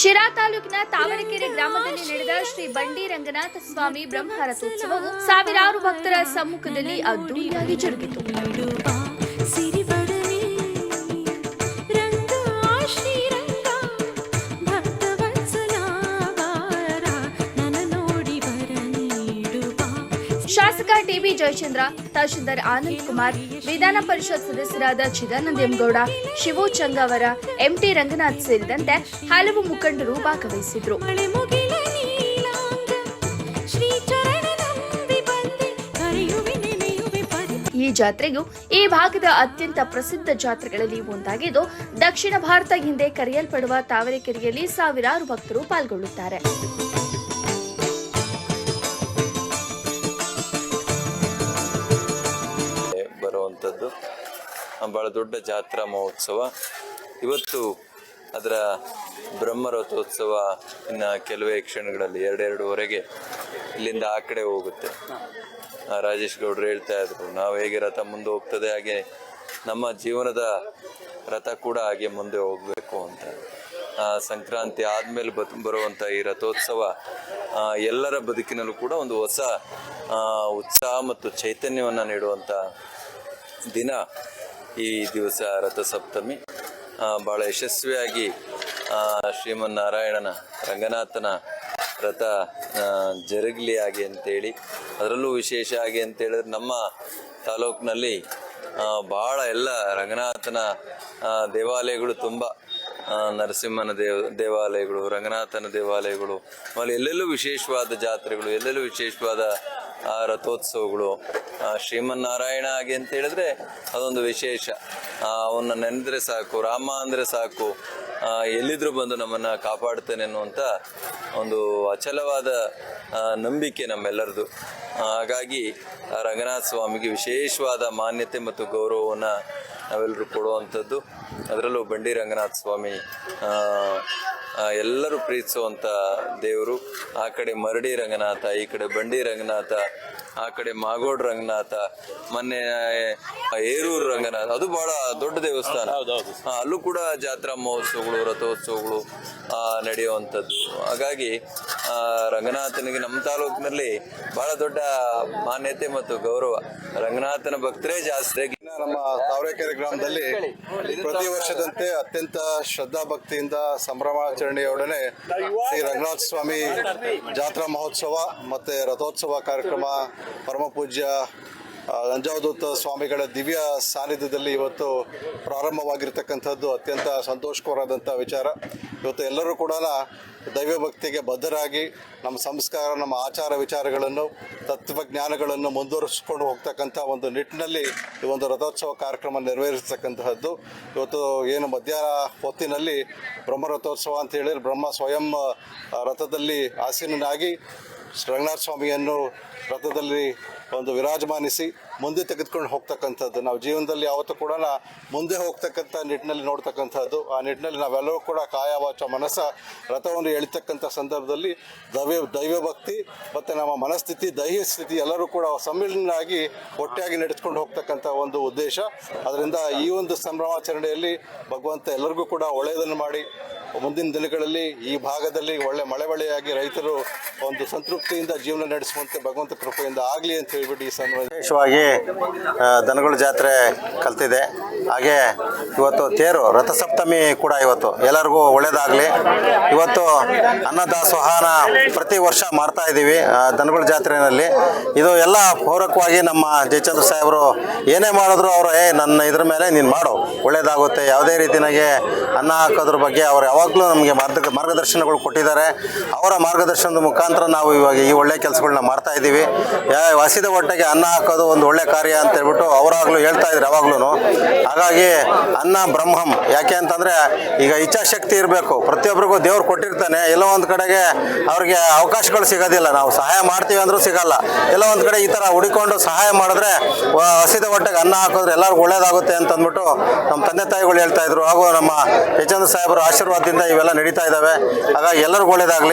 ಶಿರಾ ತಾಲೂಕಿನ ತಾವರೆಕೆರೆ ಗ್ರಾಮದಲ್ಲಿ ನಡೆದ ಶ್ರೀ ಬಂಡಿ ರಂಗನಾಥ ಸ್ವಾಮಿ ಬ್ರಹ್ಮ ರಥೋತ್ಸವವು ಸಾವಿರಾರು ಭಕ್ತರ ಸಮ್ಮುಖದಲ್ಲಿ ಅದ್ದೂರಿಯಾಗಿ ಜರುಗಿತು. ಶಾಸಕ ಟಿಬಿ ಜಯಚಂದ್ರ, ತಹಶೀಲ್ದಾರ್ ಆನಂದ್ ಕುಮಾರ್, ವಿಧಾನ ಪರಿಷತ್ ಸದಸ್ಯರಾದ ಚಿದಾನಂದ ಎಂಗೌಡ ಶಿವು ಚಂಗಾವರ, ಎಂಟಿ ರಂಗನಾಥ್ ಸೇರಿದಂತೆ ಹಲವು ಮುಖಂಡರು ಭಾಗವಹಿಸಿದ್ರು. ಈ ಜಾತ್ರೆಯು ಈ ಭಾಗದ ಅತ್ಯಂತ ಪ್ರಸಿದ್ಧ ಜಾತ್ರೆಗಳಲ್ಲಿ ಒಂದಾಗಿದ್ದು, ದಕ್ಷಿಣ ಭಾರತ ಹಿಂದೆ ಕರೆಯಲ್ಪಡುವ ತಾವರೆಕೆರೆಯಲ್ಲಿ ಸಾವಿರಾರು ಭಕ್ತರು ಪಾಲ್ಗೊಳ್ಳುತ್ತಾರೆ. ಭಾಳ ದೊಡ್ಡ ಜಾತ್ರಾ ಮಹೋತ್ಸವ. ಇವತ್ತು ಅದರ ಬ್ರಹ್ಮರಥೋತ್ಸವ ಇನ್ನು ಕೆಲವೇ ಕ್ಷಣಗಳಲ್ಲಿ ಎರಡೆರಡುವರೆಗೆ ಇಲ್ಲಿಂದ ಆ ಕಡೆ ಹೋಗುತ್ತೆ. ರಾಜೇಶ್ ಗೌಡ್ರು ಹೇಳ್ತಾ ಇದ್ರು, ನಾವು ಹೇಗೆ ರಥ ಮುಂದೆ ಹೋಗ್ತದೆ, ಹಾಗೆ ನಮ್ಮ ಜೀವನದ ರಥ ಕೂಡ ಹಾಗೆ ಮುಂದೆ ಹೋಗಬೇಕು ಅಂತ. ಸಂಕ್ರಾಂತಿ ಆದಮೇಲೆ ಬತ್ ಬರುವಂಥ ಈ ರಥೋತ್ಸವ ಎಲ್ಲರ ಬದುಕಿನಲ್ಲೂ ಕೂಡ ಒಂದು ಹೊಸ ಉತ್ಸಾಹ ಮತ್ತು ಚೈತನ್ಯವನ್ನು ನೀಡುವಂಥ ದಿನ. ಈ ದಿವಸ ರಥಸಪ್ತಮಿ. ಸಪ್ತಮಿ ಬಹಳ ಯಶಸ್ವಿಯಾಗಿ ಶ್ರೀಮನ್ನಾರಾಯಣನ, ರಂಗನಾಥನ ರಥ ಜರುಗಲಿ ಆಗಿ ಅಂತೇಳಿ, ಅದರಲ್ಲೂ ವಿಶೇಷ ಆಗಿ ಅಂತೇಳಿದ್ರೆ ನಮ್ಮ ತಾಲೂಕಿನಲ್ಲಿ ಭಾಳ ಎಲ್ಲ ರಂಗನಾಥನ ದೇವಾಲಯಗಳು ತುಂಬ ನರಸಿಂಹನ ದೇವ, ದೇವಾಲಯಗಳು, ರಂಗನಾಥನ ದೇವಾಲಯಗಳು, ಆಮೇಲೆ ಎಲ್ಲೆಲ್ಲೂ ವಿಶೇಷವಾದ ಜಾತ್ರೆಗಳು, ಎಲ್ಲೆಲ್ಲೂ ವಿಶೇಷವಾದ ಆ, ರಥೋತ್ಸವಗಳು ಶ್ರೀಮನ್ನಾರಾಯಣ ಹಾಗೆ ಅಂತ ಹೇಳಿದ್ರೆ ಅದೊಂದು ವಿಶೇಷ. ಅವನ್ನ ನೆನೆದ್ರೆ ಸಾಕು ರಾಮ ಅಂದರೆ ಸಾಕು ಎಲ್ಲಿದ್ರೂ ಬಂದು ನಮ್ಮನ್ನ ಕಾಪಾಡ್ತೇನೆ ಅನ್ನುವಂಥ ಒಂದು ಅಚಲವಾದ ನಂಬಿಕೆ ನಮ್ಮೆಲ್ಲರದು. ಹಾಗಾಗಿ ರಂಗನಾಥ ಸ್ವಾಮಿಗೆ ವಿಶೇಷವಾದ ಮಾನ್ಯತೆ ಮತ್ತು ಗೌರವವನ್ನು ನಾವೆಲ್ಲರೂ ಕೊಡುವಂಥದ್ದು. ಅದರಲ್ಲೂ ಬಂಡಿ ರಂಗನಾಥ ಸ್ವಾಮಿ ಎಲ್ಲರೂ ಪ್ರೀತಿಸುವಂಥ ದೇವರು. ಆ ಕಡೆ ಮರಡಿ ರಂಗನಾಥ ಈ ಕಡೆ ಬಂಡಿ ರಂಗನಾಥ ಆ ಕಡೆ ಮಾಗೋಡ್ ರಂಗನಾಥ ಮೊನ್ನೆ ಏರೂರು ರಂಗನಾಥ. ಅದು ಬಹಳ ದೊಡ್ಡ ದೇವಸ್ಥಾನ. ಅಲ್ಲೂ ಕೂಡ ಜಾತ್ರಾ ಮಹೋತ್ಸವಗಳು ರಥೋತ್ಸವಗಳು ನಡೆಯುವಂಥದ್ದು. ಹಾಗಾಗಿ ರಂಗನಾಥನಿಗೆ ನಮ್ಮ ತಾಲೂಕಿನಲ್ಲಿ ಬಹಳ ದೊಡ್ಡ ಮಾನ್ಯತೆ ಮತ್ತು ಗೌರವ. ರಂಗನಾಥನ ಭಕ್ತರೇ ಜಾಸ್ತಿ. ನಮ್ಮ ತಾವರೆಕೆರೆ ಗ್ರಾಮದಲ್ಲಿ ಪ್ರತಿ ವರ್ಷದಂತೆ ಅತ್ಯಂತ ಶ್ರದ್ಧಾ ಭಕ್ತಿಯಿಂದ ಸಂಭ್ರಮಾಚರಣೆಯೊಡನೆ ಶ್ರೀ ರಂಗನಾಥ ಸ್ವಾಮಿ ಜಾತ್ರಾ ಮಹೋತ್ಸವ ಮತ್ತೆ ರಥೋತ್ಸವ ಕಾರ್ಯಕ್ರಮ ಪರಮ ಪೂಜ್ಯ ಆ, ನಂಜಾವಧೂತ ಸ್ವಾಮಿಗಳ ದಿವ್ಯ ಸಾನ್ನಿಧ್ಯದಲ್ಲಿ ಇವತ್ತು ಪ್ರಾರಂಭವಾಗಿರ್ತಕ್ಕಂಥದ್ದು ಅತ್ಯಂತ ಸಂತೋಷಕರವಾದಂಥ ವಿಚಾರ. ಇವತ್ತು ಎಲ್ಲರೂ ಕೂಡ ದೈವ ಭಕ್ತಿಗೆ ಬದ್ಧರಾಗಿ ನಮ್ಮ ಸಂಸ್ಕಾರ ನಮ್ಮ ಆಚಾರ ವಿಚಾರಗಳನ್ನು ತತ್ವಜ್ಞಾನಗಳನ್ನು ಮುಂದುವರಿಸಿಕೊಂಡು ಹೋಗ್ತಕ್ಕಂಥ ಒಂದು ನಿಟ್ಟಿನಲ್ಲಿ ಈ ಒಂದು ರಥೋತ್ಸವ ಕಾರ್ಯಕ್ರಮ ನೆರವೇರಿಸತಕ್ಕಂತಹದ್ದು. ಇವತ್ತು ಏನು ಮಧ್ಯಾಹ್ನ ಹೊತ್ತಿನಲ್ಲಿ ಬ್ರಹ್ಮ ರಥೋತ್ಸವ ಅಂತ ಹೇಳಿದ್ರೆ ಬ್ರಹ್ಮ ಸ್ವಯಂ ರಥದಲ್ಲಿ ಆಸೀನನಾಗಿ ರಂಗನಾಥ ಸ್ವಾಮಿಯನ್ನು ರಥದಲ್ಲಿ ಒಂದು ವಿರಾಜಮಾನಿಸಿ ಮುಂದೆ ತೆಗೆದುಕೊಂಡು ಹೋಗ್ತಕ್ಕಂಥದ್ದು. ನಾವು ಜೀವನದಲ್ಲಿ ಯಾವತ್ತೂ ಕೂಡ ಮುಂದೆ ಹೋಗ್ತಕ್ಕಂಥ ನಿಟ್ಟಿನಲ್ಲಿ ನೋಡ್ತಕ್ಕಂಥದ್ದು. ಆ ನಿಟ್ಟಿನಲ್ಲಿ ನಾವೆಲ್ಲರೂ ಕೂಡ ಕಾಯವಾಚ ಮನಸ್ಸ, ರಥವನ್ನು ಎಳಿತಕ್ಕಂಥ ಸಂದರ್ಭದಲ್ಲಿ ದೈವ ದೈವ ಭಕ್ತಿ ಮತ್ತು ನಮ್ಮ ಮನಸ್ಥಿತಿ, ದೈಹಿಕ ಸ್ಥಿತಿ ಎಲ್ಲರೂ ಕೂಡ ಸಮ್ಮಿಲನಾಗಿ ಒಟ್ಟಾಗಿ ನಡೆಸ್ಕೊಂಡು ಹೋಗ್ತಕ್ಕಂಥ ಒಂದು ಉದ್ದೇಶ. ಅದರಿಂದ ಈ ಒಂದು ಸಂಭ್ರಮಾಚರಣೆಯಲ್ಲಿ ಭಗವಂತ ಎಲ್ಲರಿಗೂ ಕೂಡ ಒಳ್ಳೆಯದನ್ನು ಮಾಡಿ. ಮುಂದಿನ ದಿನಗಳಲ್ಲಿ ಈ ಭಾಗದಲ್ಲಿ ಒಳ್ಳೆ ಮಳೆ ರೈತರು ಒಂದು ಸಂತೃಪ್ತಿಯಿಂದ ಜೀವನ ನಡೆಸುವಂತೆ ಭಗವಂತ ಕೃಪೆಯಿಂದ ಆಗಲಿ ಅಂತ ವಿಶೇಷವಾಗಿ ದನಗಳ ಜಾತ್ರೆ ಕಲ್ತಿದೆ. ಹಾಗೆ ಇವತ್ತು ತೇರು, ರಥಸಪ್ತಮಿ ಕೂಡ ಇವತ್ತು. ಎಲ್ಲರಿಗೂ ಒಳ್ಳೇದಾಗಲಿ. ಇವತ್ತು ಅನ್ನದಾಸೋಹನ ಪ್ರತಿ ವರ್ಷ ಮಾಡ್ತಾ ಇದ್ದೀವಿ ದನಗಳ ಜಾತ್ರೆಯಲ್ಲಿ ಇದು ಎಲ್ಲ ಪೂರಕವಾಗಿ ನಮ್ಮ ಜಯಚಂದ್ರ ಸಾಹೇಬರು ಏನೇ ಮಾಡಿದ್ರು ಅವರು, ಏ, ನನ್ನ ಇದ್ರ ಮೇಲೆ ನೀನು ಮಾಡು. ಒಳ್ಳೇದಾಗುತ್ತೆ. ಯಾವುದೇ ರೀತಿನಾಗೆ ಅನ್ನ ಹಾಕೋದ್ರ ಬಗ್ಗೆ ಅವರು ಯಾವಾಗಲೂ ನಮಗೆ ಮಾರ್ಗ, ಮಾರ್ಗದರ್ಶನಗಳು ಕೊಟ್ಟಿದ್ದಾರೆ. ಅವರ ಮಾರ್ಗದರ್ಶನದ ಮುಖಾಂತರ ನಾವು ಇವಾಗ ಈ ಒಳ್ಳೆ ಕೆಲಸಗಳನ್ನ ಮಾಡ್ತಾ ಇದ್ದೀವಿ. ಹಸಿದ ಹೊಟ್ಟೆಗೆ ಅನ್ನ ಹಾಕೋದು ಒಂದು ಒಳ್ಳೆ ಕಾರ್ಯ ಅಂತ ಹೇಳ್ಬಿಟ್ಟು ಅವರಾಗ್ಲೂ ಹೇಳ್ತಾ ಇದ್ರು ಯಾವಾಗ್ಲೂ ಹಾಗಾಗಿ ಅನ್ನ ಬ್ರಹ್ಮಂ. ಯಾಕೆ ಅಂತಂದ್ರೆ ಈಗ ಇಚ್ಛಾಶಕ್ತಿ ಇರಬೇಕು. ಪ್ರತಿಯೊಬ್ಬರಿಗೂ ದೇವ್ರು ಕೊಟ್ಟಿರ್ತಾನೆ. ಎಲ್ಲೋ ಒಂದು ಕಡೆಗೆ ಅವ್ರಿಗೆ ಅವಕಾಶಗಳು ಸಿಗೋದಿಲ್ಲ. ನಾವು ಸಹಾಯ ಮಾಡ್ತೀವಿ ಅಂದ್ರೂ ಸಿಗಲ್ಲ. ಎಲ್ಲೋ ಒಂದು ಕಡೆ ಈ ತರ ಹುಡಿಕೊಂಡು ಸಹಾಯ ಮಾಡಿದ್ರೆ ಹಸಿದ ಹೊಟ್ಟೆಗೆ ಅನ್ನ ಹಾಕಿದ್ರೆ ಎಲ್ಲರಿಗೂ ಒಳ್ಳೇದಾಗುತ್ತೆ ಅಂತ ಅಂದ್ಬಿಟ್ಟು ನಮ್ಮ ತಂದೆ ತಾಯಿಗಳು ಹೇಳ್ತಾ ಇದ್ರು. ಹಾಗೂ ನಮ್ಮ ಯಜಂದ್ರ ಸಾಹೇಬರ ಆಶೀರ್ವಾದದಿಂದ ಇವೆಲ್ಲ ನಡೀತಾ ಇದ್ದಾವೆ ಹಾಗಾಗಿ ಎಲ್ಲರಿಗೂ ಒಳ್ಳೇದಾಗಲಿ.